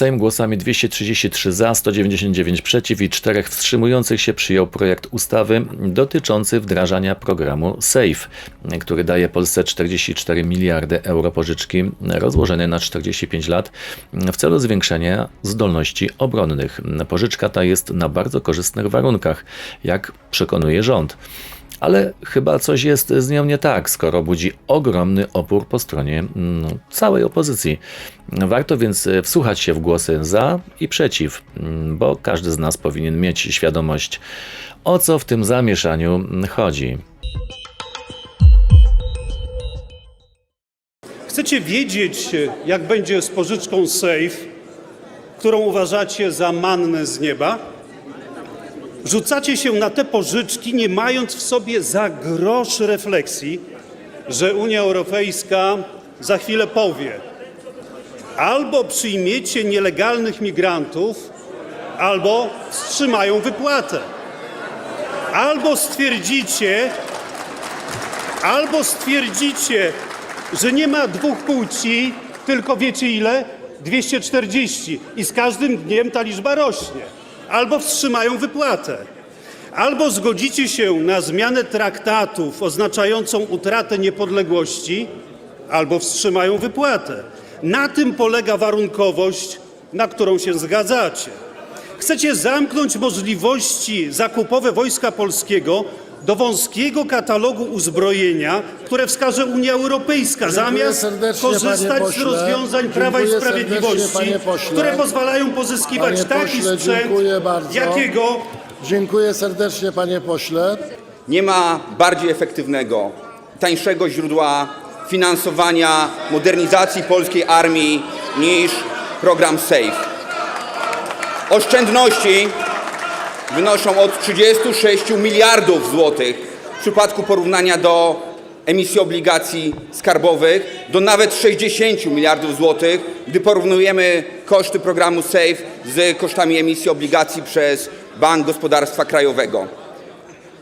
Sejm głosami 233 za, 199 przeciw i 4 wstrzymujących się przyjął projekt ustawy dotyczący wdrażania programu SAFE, który daje Polsce 44 miliardy euro pożyczki rozłożone na 45 lat w celu zwiększenia zdolności obronnych. Pożyczka ta jest na bardzo korzystnych warunkach, jak przekonuje rząd. Ale chyba coś jest z nią nie tak, skoro budzi ogromny opór po stronie no, całej opozycji. Warto więc e, wsłuchać się w głosy za i przeciw, mm, bo każdy z nas powinien mieć świadomość, o co w tym zamieszaniu chodzi. Chcecie wiedzieć, jak będzie z pożyczką SAFE, którą uważacie za mannę z nieba? Rzucacie się na te pożyczki, nie mając w sobie za grosz refleksji, że Unia Europejska za chwilę powie: albo przyjmiecie nielegalnych migrantów, albo wstrzymają wypłatę. Albo stwierdzicie, albo stwierdzicie, że nie ma dwóch płci, tylko wiecie ile? 240 i z każdym dniem ta liczba rośnie. Albo wstrzymają wypłatę. Albo zgodzicie się na zmianę traktatów oznaczającą utratę niepodległości, albo wstrzymają wypłatę. Na tym polega warunkowość, na którą się zgadzacie. Chcecie zamknąć możliwości zakupowe Wojska Polskiego do wąskiego katalogu uzbrojenia, które wskaże Unia Europejska, zamiast korzystać z rozwiązań Prawa i Sprawiedliwości, które pozwalają pozyskiwać Panie taki pośle, sprzęt, jakiego Dziękuję serdecznie, panie pośle. Nie ma bardziej efektywnego, tańszego źródła finansowania modernizacji polskiej armii niż program SAFE. Oszczędności wynoszą od 36 miliardów złotych w przypadku porównania do emisji obligacji skarbowych do nawet 60 miliardów złotych, gdy porównujemy koszty programu SAFE z kosztami emisji obligacji przez Bank Gospodarstwa Krajowego.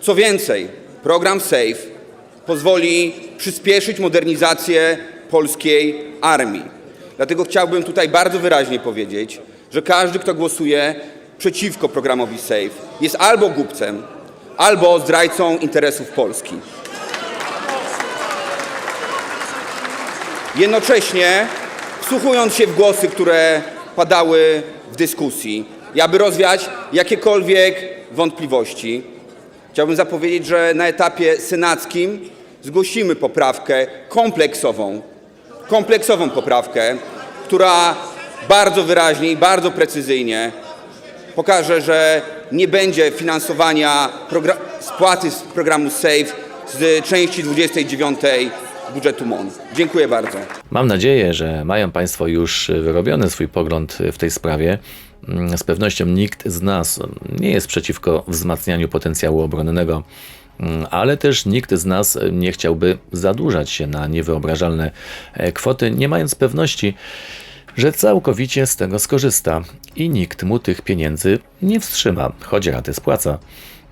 Co więcej, program SAFE pozwoli przyspieszyć modernizację polskiej armii. Dlatego chciałbym tutaj bardzo wyraźnie powiedzieć, że każdy, kto głosuje przeciwko programowi SAFE, jest albo głupcem, albo zdrajcą interesów Polski. Jednocześnie, wsłuchując się w głosy, które padały w dyskusji, i aby rozwiać jakiekolwiek wątpliwości, chciałbym zapowiedzieć, że na etapie senackim zgłosimy poprawkę kompleksową, kompleksową poprawkę, która bardzo wyraźnie i bardzo precyzyjnie pokaże, że nie będzie finansowania spłaty z programu SAFE z części 29 budżetu MON. Dziękuję bardzo. Mam nadzieję, że mają Państwo już wyrobiony swój pogląd w tej sprawie. Mm, Z pewnością nikt z nas nie jest przeciwko wzmacnianiu potencjału obronnego, mm, ale też nikt z nas nie chciałby zadłużać się na niewyobrażalne e, kwoty, nie mając pewności, że całkowicie z tego skorzysta i nikt mu tych pieniędzy nie wstrzyma, choć raty spłaca.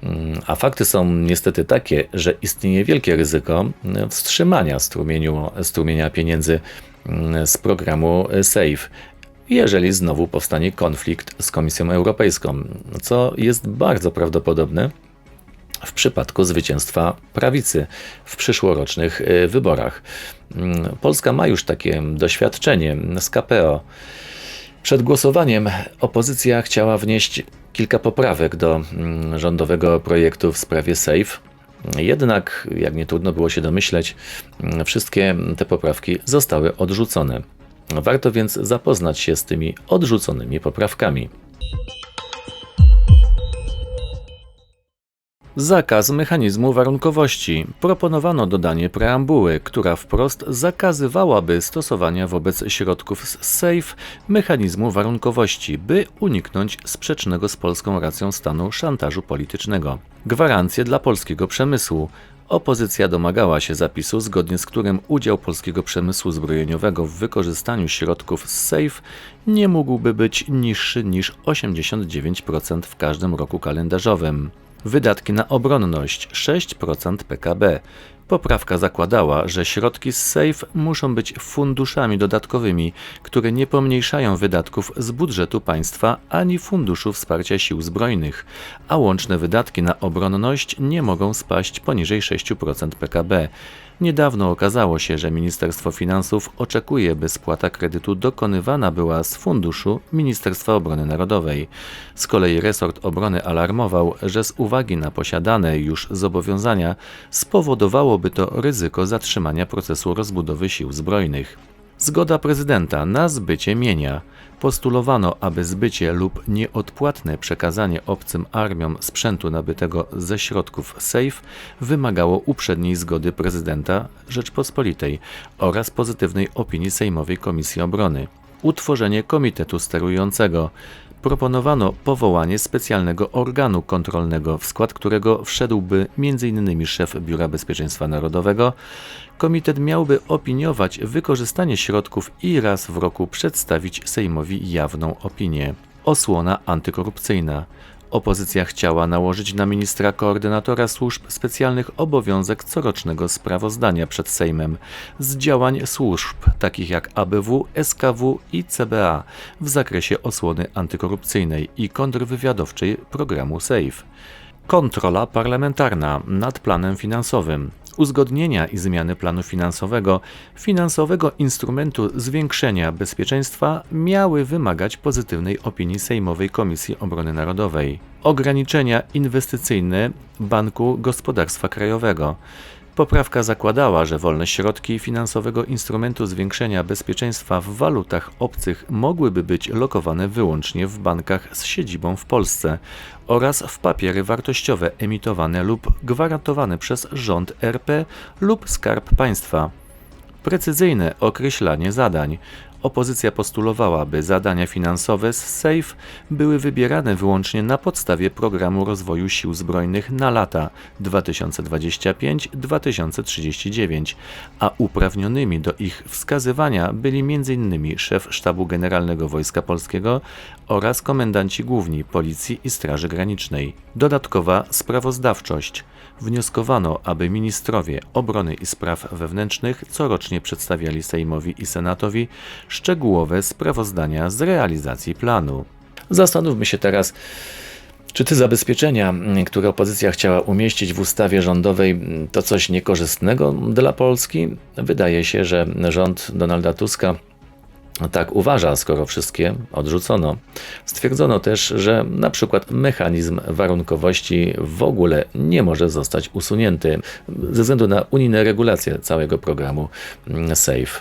Mm, A fakty są niestety takie, że istnieje wielkie ryzyko mm, wstrzymania strumieniu, strumienia pieniędzy mm, z programu SAFE, jeżeli znowu powstanie konflikt z Komisją Europejską, co jest bardzo prawdopodobne w przypadku zwycięstwa prawicy w przyszłorocznych y, wyborach. Polska ma już takie doświadczenie z KPO. Przed głosowaniem opozycja chciała wnieść kilka poprawek do mm, rządowego projektu w sprawie SAFE. Jednak, jak nie trudno było się domyśleć, mm, wszystkie te poprawki zostały odrzucone. Warto więc zapoznać się z tymi odrzuconymi poprawkami. Zakaz mechanizmu warunkowości. Proponowano dodanie preambuły, która wprost zakazywałaby stosowania wobec środków z SAFE mechanizmu warunkowości, by uniknąć sprzecznego z polską racją stanu szantażu politycznego. Gwarancje dla polskiego przemysłu. Opozycja domagała się zapisu, zgodnie z którym udział polskiego przemysłu zbrojeniowego w wykorzystaniu środków z SAFE nie mógłby być niższy niż 89% w każdym roku kalendarzowym. Wydatki na obronność 6% PKB. Poprawka zakładała, że środki z SAFE muszą być funduszami dodatkowymi, które nie pomniejszają wydatków z budżetu państwa ani Funduszu Wsparcia Sił Zbrojnych, a łączne wydatki na obronność nie mogą spaść poniżej 6% PKB. Niedawno okazało się, że Ministerstwo Finansów oczekuje, by spłata kredytu dokonywana była z funduszu Ministerstwa Obrony Narodowej. Z kolei resort obrony alarmował, że z uwagi na posiadane już zobowiązania spowodowałoby to ryzyko zatrzymania procesu rozbudowy sił zbrojnych. Zgoda prezydenta na zbycie mienia. Postulowano, aby zbycie lub nieodpłatne przekazanie obcym armiom sprzętu nabytego ze środków SAFE wymagało uprzedniej zgody prezydenta Rzeczpospolitej oraz pozytywnej opinii Sejmowej Komisji Obrony. Utworzenie komitetu sterującego. Proponowano powołanie specjalnego organu kontrolnego, w skład którego wszedłby m.in. szef Biura Bezpieczeństwa Narodowego. Komitet miałby opiniować wykorzystanie środków i raz w roku przedstawić Sejmowi jawną opinię. Osłona antykorupcyjna. Opozycja chciała nałożyć na ministra koordynatora służb specjalnych obowiązek corocznego sprawozdania przed Sejmem z działań służb takich jak ABW, SKW i CBA w zakresie osłony antykorupcyjnej i kontrwywiadowczej programu SAFE. Kontrola parlamentarna nad planem finansowym. Uzgodnienia i zmiany planu finansowego, finansowego instrumentu zwiększenia bezpieczeństwa miały wymagać pozytywnej opinii Sejmowej Komisji Obrony Narodowej. Ograniczenia inwestycyjne Banku Gospodarstwa Krajowego. Poprawka zakładała, że wolne środki finansowego instrumentu zwiększenia bezpieczeństwa w walutach obcych mogłyby być lokowane wyłącznie w bankach z siedzibą w Polsce oraz w papiery wartościowe emitowane lub gwarantowane przez rząd RP lub Skarb Państwa. Precyzyjne określanie zadań. Opozycja postulowała, by zadania finansowe z SAFE były wybierane wyłącznie na podstawie programu rozwoju sił zbrojnych na lata 2025-2039, a uprawnionymi do ich wskazywania byli m.in. szef Sztabu Generalnego Wojska Polskiego oraz komendanci główni Policji i Straży Granicznej. Dodatkowa sprawozdawczość. Wnioskowano, aby ministrowie obrony i spraw wewnętrznych corocznie przedstawiali Sejmowi i Senatowi szczegółowe sprawozdania z realizacji planu. Zastanówmy się teraz, czy te zabezpieczenia, mm, które opozycja chciała umieścić w ustawie rządowej, mm, to coś niekorzystnego dla Polski? Wydaje się, że rząd Donalda Tuska tak uważa, skoro wszystkie odrzucono. Stwierdzono też, że na przykład mechanizm warunkowości w ogóle nie może zostać usunięty ze względu na unijne regulacje całego programu mm, SAFE.